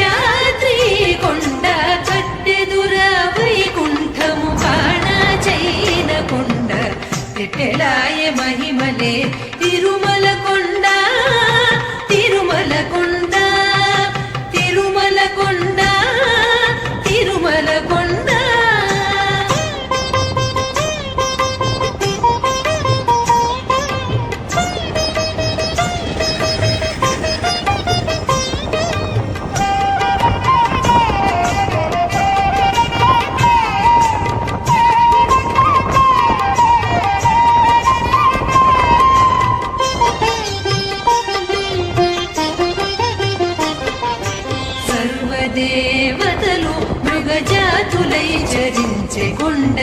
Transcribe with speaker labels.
Speaker 1: శేషాద్రి కొండ కట్టెదుర వైకుంఠము బాణ చైన కొండ. తిట్టెలాయ మహిమలే దేవతలు మృగజాతులై జరించే కొండ